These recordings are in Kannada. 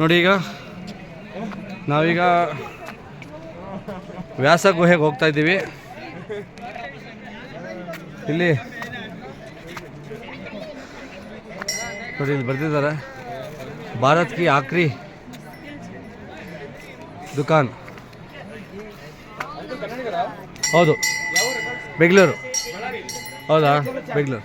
ನೋಡಿ ಈಗ ನಾವೀಗ ವ್ಯಾಸ ಗುಹೆಗೆ ಹೋಗ್ತಾ ಇದ್ದೀವಿ. ಇಲ್ಲಿ ನೋಡಿ ಇಲ್ಲಿ ಬರ್ತಿದ್ದಾರೆ ಭಾರತ್ ಕಿ ಆಕ್ರಿ ದುಕಾನ್. ಹೌದು. ಬೆಂಗಳೂರು. ಹೌದಾ? ಬೆಂಗಳೂರು.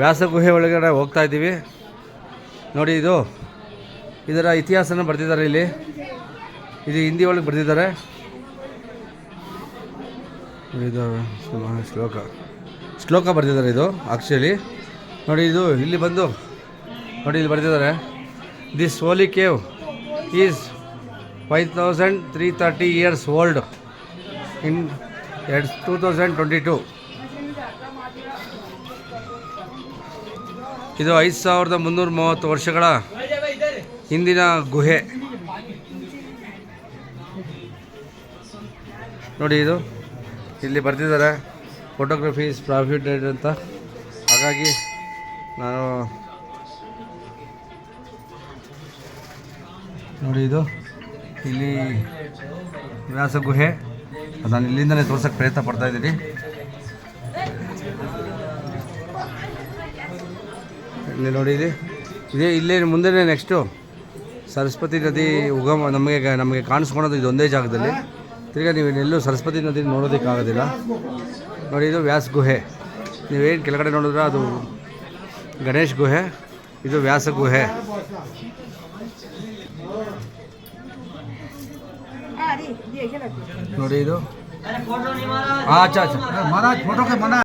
ವ್ಯಾಸ ಗುಹೆ ಒಳಗಡೆ ಹೋಗ್ತಾ ಇದ್ದೀವಿ. ನೋಡಿ ಇದು, ಇದರ ಇತಿಹಾಸನ ಬರೆದಿದ್ದಾರೆ ಇಲ್ಲಿ. ಇದು ಹಿಂದಿ ಒಳಗೆ ಬರೆದಿದ್ದಾರೆ. ಇದು ಶ್ಲೋಕ. ಶ್ಲೋಕ ಬರೆದಿದ್ದಾರೆ ಇದು ಆಕ್ಚುಲಿ ನೋಡಿ ಇದು, ಇಲ್ಲಿ ಬಂದು, ನೋಡಿ ಇಲ್ಲಿ ಬರೆದಿದ್ದಾರೆ. This holy cave is five thousand three thirty years old in ಎರಡು ಟೂ ತೌಸಂಡ್ ಟ್ವೆಂಟಿ ಟೂ ಇದು ಐದು ಸಾವಿರದ ಮುನ್ನೂರ ಮೂವತ್ತು ವರ್ಷಗಳ ಹಿಂದಿನ ಗುಹೆ. ನೋಡಿ ಇದು, ಇಲ್ಲಿ ಬರ್ತಿದ್ದಾರೆ ಫೋಟೋಗ್ರಫಿ ಇಸ್ ಪ್ರಾಫಿಟೆಡ್ ಅಂತ. ಹಾಗಾಗಿ ನಾನು ನೋಡಿ ಇದು, ಇಲ್ಲಿ ವ್ಯಾಸ ಗುಹೆ. ನಾನು ಇಲ್ಲಿಂದಲೇ ತೋರ್ಸೋಕ್ಕೆ ಪ್ರಯತ್ನ ಪಡ್ತಾ ಇಲ್ಲಿ ನೋಡಿ ಇಲ್ಲಿ. ಇದೇ ಇಲ್ಲೇ ಮುಂದೆನೇ ನೆಕ್ಸ್ಟು ಸರಸ್ವತಿ ನದಿ ಉಗಮ ನಮಗೆ ನಮಗೆ ಕಾಣಿಸ್ಕೊಳೋದು ಇದೊಂದೇ ಜಾಗದಲ್ಲಿ. ತಿರ್ಗಾ ನೀವು ಇನ್ನೆಲ್ಲೂ ಸರಸ್ವತಿ ನದಿ ನೋಡೋದಕ್ಕಾಗೋದಿಲ್ಲ. ನೋಡಿ ಇದು ವ್ಯಾಸ ಗುಹೆ. ನೀವೇನು ಕೆಳಗಡೆ ನೋಡಿದ್ರೆ ಅದು ಗಣೇಶ್ ಗುಹೆ ಇದು ವ್ಯಾಸ ಗುಹೆ. ನೋಡಿ ಇದು. ಆಚಾ ಮಹಾರಾಜ್ ಫೋಟೋಕ್ಕೆ ಮನ